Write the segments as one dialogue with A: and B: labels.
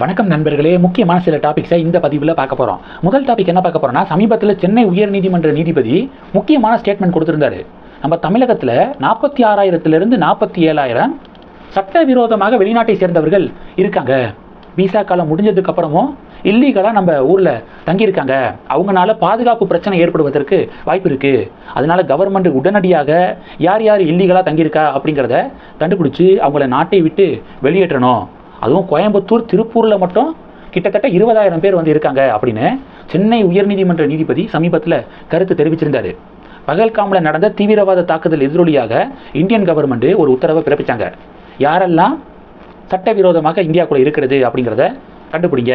A: வணக்கம் நண்பர்களே. முக்கியமான சில டாபிக்ஸை இந்த பதிவில் பார்க்க போகிறோம் முதல் டாபிக் என்ன பார்க்க போகிறோம்னா சமீபத்தில் சென்னை உயர்நீதிமன்ற நீதிபதி முக்கியமான ஸ்டேட்மெண்ட் கொடுத்துருந்தாரு. நம்ம தமிழகத்தில் நாற்பத்தி ஆறாயிரத்துலேருந்து நாற்பத்தி ஏழாயிரம் சட்டவிரோதமாக வெளிநாட்டை சேர்ந்தவர்கள் இருக்காங்க. விசா காலம் முடிஞ்சதுக்கப்புறமும் இல்லீகலாக நம்ம ஊரில் தங்கியிருக்காங்க. அவங்களால பாதுகாப்பு பிரச்சனை ஏற்படுவதற்கு வாய்ப்பு இருக்குது அதனால கவர்மெண்ட் உடனடியாக யார் யார் இல்லீகலாக தங்கியிருக்கா அப்படிங்கிறத கண்டுபிடிச்சி அவங்கள நாட்டை விட்டு வெளியேற்றணும். அதுவும் கோயம்புத்தூர் திருப்பூரில் மட்டும் கிட்டத்தட்ட இருபதாயிரம் பேர் வந்து இருக்காங்க அப்படின்னு சென்னை உயர்நீதிமன்ற நீதிபதி சமீபத்தில் கருத்து தெரிவிச்சிருந்தாரு. பகல்காமில் நடந்த தீவிரவாத தாக்குதல் எதிரொலியாக இந்தியன் கவர்மெண்ட் ஒரு உத்தரவை பிறப்பிச்சாங்க. யாரெல்லாம் சட்டவிரோதமாக இந்தியாக்குள்ள இருக்கிறது அப்படிங்கிறத கண்டுபிடிங்க.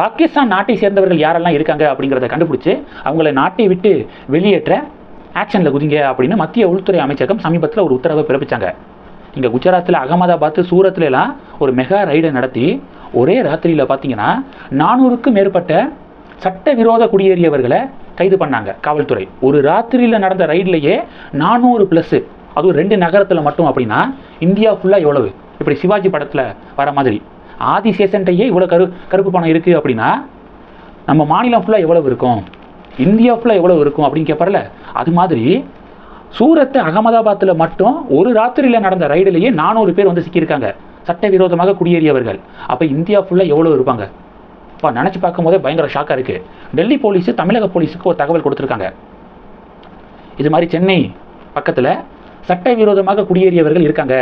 A: பாகிஸ்தான் நாட்டை சேர்ந்தவர்கள் யாரெல்லாம் இருக்காங்க அப்படிங்கிறத கண்டுபிடிச்சு அவங்கள நாட்டை விட்டு வெளியேற்ற ஆக்ஷனில் குதிங்க அப்படின்னு மத்திய உள்துறை அமைச்சகம் சமீபத்தில் ஒரு உத்தரவை பிறப்பிச்சாங்க. இங்கே குஜராத்தில் அகமதாபாத் சூரத்துலலாம் ஒரு மெகா ரைடை நடத்தி ஒரே ராத்திரியில் பார்த்தீங்கன்னா நானூறுக்கும் மேற்பட்ட சட்டவிரோத குடியேறியவர்களை கைது பண்ணாங்க காவல்துறை. ஒரு ராத்திரியில் நடந்த ரைட்லேயே நானூறு ப்ளஸ்ஸு அதுவும் ரெண்டு நகரத்தில் மட்டும் அப்படின்னா இந்தியா ஃபுல்லாக எவ்வளவு? இப்படி சிவாஜி படத்தில் வர மாதிரி. ஆதிசேஷன்ட்டையே இவ்வளோ கரு கருப்பு பணம் இருக்குது அப்படின்னா நம்ம மாநிலம் ஃபுல்லாக எவ்வளவு இருக்கும்? இந்தியா ஃபுல்லாக எவ்வளோ இருக்கும் அப்படின்னு கேட்பார்ல அது மாதிரி சூரத்து அகமதாபாத்தில் மட்டும் ஒரு ராத்திரியில் நடந்த ரைடுலேயே நானூறு பேர் வந்து சிக்கியிருக்காங்க. சட்டவிரோதமாக குடியேறியவர்கள். அப்போ இந்தியா ஃபுல்லாக எவ்வளோ இருப்பாங்க? அப்பா நினச்சி பார்க்கும்போதே பயங்கர ஷாக்காக இருக்குது டெல்லி போலீஸு தமிழக போலீஸுக்கு ஒரு தகவல் கொடுத்துருக்காங்க. இது மாதிரி சென்னை பக்கத்தில் சட்டவிரோதமாக குடியேறியவர்கள் இருக்காங்க.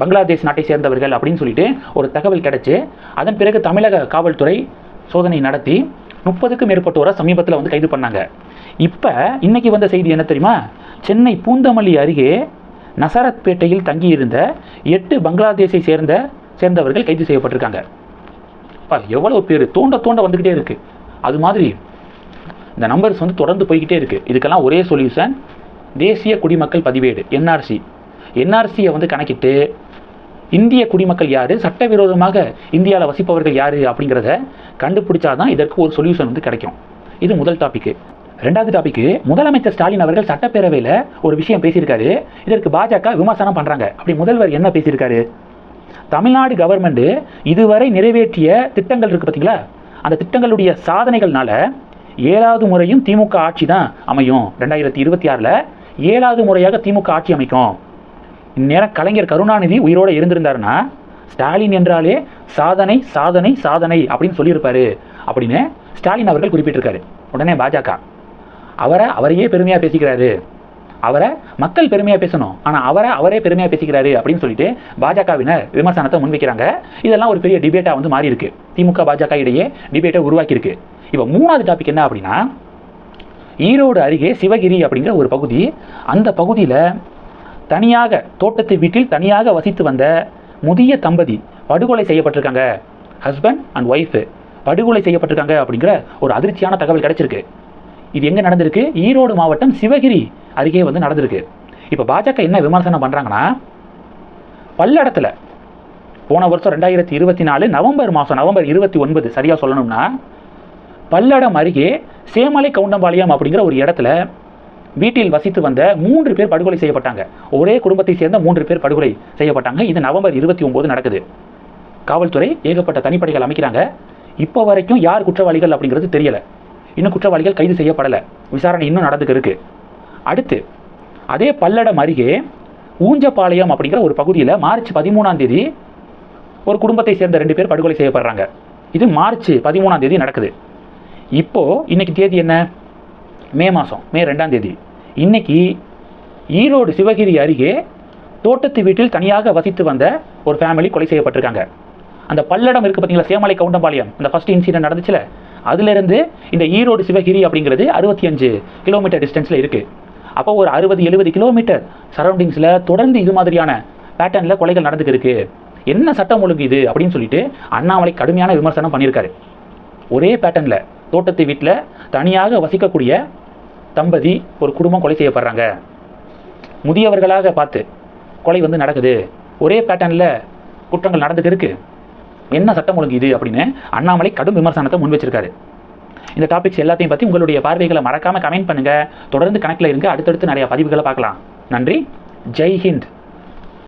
A: பங்களாதேஷ் நாட்டை சேர்ந்தவர்கள் அப்படின்னு சொல்லிட்டு ஒரு தகவல் கிடச்சி அதன் பிறகு தமிழக காவல்துறை சோதனை நடத்தி முப்பதுக்கும் மேற்பட்டோரை சமீபத்தில் வந்து கைது பண்ணாங்க. இப்போ இன்னைக்கு வந்த செய்தி என்ன தெரியுமா? சென்னை பூந்தமல்லி அருகே நசரத்பேட்டையில் தங்கியிருந்த எட்டு பங்களாதேஷை சேர்ந்த சேர்ந்தவர்கள் கைது செய்யப்பட்டிருக்காங்க. எவ்வளவு எவ்வளோ பேர்? தோண்ட தோண்ட வந்துக்கிட்டே இருக்கு. அது மாதிரி இந்த நம்பர்ஸ் வந்து தொடர்ந்து போய்கிட்டே இருக்கு. இதுக்கெல்லாம் ஒரே சொல்யூஷன் தேசிய குடிமக்கள் பதிவேடு என்ஆர்சி என்ஆர்சியை வந்து கணக்கிட்டு இந்திய குடிமக்கள் யார் சட்டவிரோதமாக இந்தியாவில் வசிப்பவர்கள் யார் அப்படிங்கிறத கண்டுபிடிச்சாதான் இதற்கு ஒரு சொல்யூஷன் வந்து கிடைக்கும். இது முதல் டாப்பிக்கு ரெண்டாவது டாபிக்கு முதலமைச்சர் ஸ்டாலின் அவர்கள் சட்டப்பேரவையில் ஒரு விஷயம் பேசியிருக்காரு. இதற்கு பாஜக விமர்சனம் பண்ணுறாங்க அப்படி முதல்வர் என்ன பேசியிருக்காரு? தமிழ்நாடு கவர்மெண்ட் இதுவரை நிறைவேற்றிய திட்டங்கள் இருக்குது பார்த்தீங்களா அந்த திட்டங்களுடைய சாதனைகள்னால ஏழாவது முறையும் திமுக ஆட்சி தான் அமையும். ரெண்டாயிரத்தி இருபத்தி ஆறில் ஏழாவது முறையாக திமுக ஆட்சி அமைக்கும். இந்நேரம் கலைஞர் கருணாநிதி உயிரோடு இருந்திருந்தாருன்னா ஸ்டாலின் என்றாலே சாதனை சாதனை சாதனை அப்படின்னு சொல்லியிருப்பாரு அப்படின்னு ஸ்டாலின் அவர்கள் குறிப்பிட்டிருக்காரு. உடனே பாஜக. அவரை அவரையே பெருமையாக பேசிக்கிறாரு. அவரை மக்கள் பெருமையாக பேசணும். ஆனால் அவரை அவரே பெருமையாக பேசிக்கிறாரு அப்படின்னு சொல்லிட்டு பாஜகவினர் விமர்சனத்தை முன்வைக்கிறாங்க. இதெல்லாம் ஒரு பெரிய டிபேட்டாக வந்து மாறி இருக்கு திமுக பாஜக இடையே டிபேட்டை உருவாக்கியிருக்கு. இப்போ மூணாவது டாபிக் என்ன அப்படின்னா ஈரோடு அருகே சிவகிரி அப்படிங்கிற ஒரு பகுதி. அந்த பகுதியில் தனியாக தோட்டத்து வீட்டில் தனியாக வசித்து வந்த முதிய தம்பதி படுகொலை செய்யப்பட்டிருக்காங்க. ஹஸ்பண்ட் அண்ட் ஒய்ஃபு படுகொலை செய்யப்பட்டிருக்காங்க அப்படிங்கிற ஒரு அதிர்ச்சியான தகவல் கிடைச்சிருக்கு. இது எங்கே நடந்திருக்கு? ஈரோடு மாவட்டம் சிவகிரி அருகே வந்து நடந்திருக்கு. இப்போ பாஜக என்ன விமர்சனம் பண்ணுறாங்கன்னா பல்லடத்தில் போன வருஷம் ரெண்டாயிரத்தி இருபத்தி நாலு நவம்பர் மாதம் நவம்பர் இருபத்தி ஒன்பது சரியாக சொல்லணும்னா பல்லடம் அருகே சேமலை கவுண்டம்பாளையம் அப்படிங்கிற ஒரு இடத்துல வீட்டில் வசித்து வந்த மூன்று பேர் படுகொலை செய்யப்பட்டாங்க. ஒரே குடும்பத்தை சேர்ந்த மூன்று பேர் படுகொலை செய்யப்பட்டாங்க. இது நவம்பர் இருபத்தி ஒம்பது நடக்குது. காவல்துறை ஏகப்பட்ட தனிப்படைகள் அமைக்கிறாங்க. இப்போ வரைக்கும் யார் குற்றவாளிகள் அப்படிங்கிறது தெரியலை. இன்னும் குற்றவாளிகள் கைது செய்யப்படலை. விசாரணை இன்னும் நடந்துக்கு இருக்கு. அடுத்து அதே பல்லடம் அருகே ஊஞ்சப்பாளையம் அப்படிங்கிற ஒரு பகுதியில் மார்ச் பதிமூணாம் தேதி ஒரு குடும்பத்தை சேர்ந்த ரெண்டு பேர் படுகொலை செய்யப்படுறாங்க. இது மார்ச் பதிமூணாம் தேதி நடக்குது. இப்போது இன்னைக்கு தேதி என்ன? மே மாதம் மே ரெண்டாம் தேதி. இன்னைக்கு ஈரோடு சிவகிரி அருகே தோட்டத்து வீட்டில் தனியாக வசித்து வந்த ஒரு ஃபேமிலி கொலை செய்யப்பட்டிருக்காங்க. அந்த பல்லடம் இருக்கு பார்த்தீங்களா சேமலை கவுண்டம்பாளையம். அந்த ஃபர்ஸ்ட் இன்சிடென்ட் நடந்துச்சுல? அதுலேருந்து இந்த ஈரோடு சிவகிரி அப்படிங்கிறது அறுபத்தி அஞ்சு கிலோமீட்டர் டிஸ்டன்ஸில் இருக்குது அப்போ ஒரு அறுபது எழுபது கிலோமீட்டர் சரௌண்டிங்ஸில் தொடர்ந்து இது மாதிரியான பேட்டர்னில் கொலைகள் நடந்துக்கிருக்கு. என்ன சட்டம் ஒழுங்கு இது அப்படின்னு சொல்லிட்டு அண்ணாமலை கடுமையான விமர்சனம் பண்ணியிருக்காரு. ஒரே பேட்டர்னில் தோட்டத்து வீட்டில் தனியாக வசிக்கக்கூடிய தம்பதி ஒரு குடும்பம் கொலை செய்யப்படுறாங்க. முதியவர்களாக பார்த்து கொலை வந்து நடக்குது. ஒரே பேட்டர்னில் குற்றங்கள் நடந்துட்டு இருக்குது என்ன சட்டம் ஒழுங்கு இது அப்படின்னு அண்ணாமலை கடும் விமர்சனத்தை முன் வச்சிருக்காரு. இந்த டாபிக்ஸ் எல்லாத்தையும் பற்றி உங்களுடைய பார்வைகளை மறக்காமல் கமெண்ட் பண்ணுங்கள் தொடர்ந்து கணக்கில் இருங்க. அடுத்தடுத்து நிறைய பதிவுகளை பார்க்கலாம். நன்றி. ஜெய் ஹிந்த்.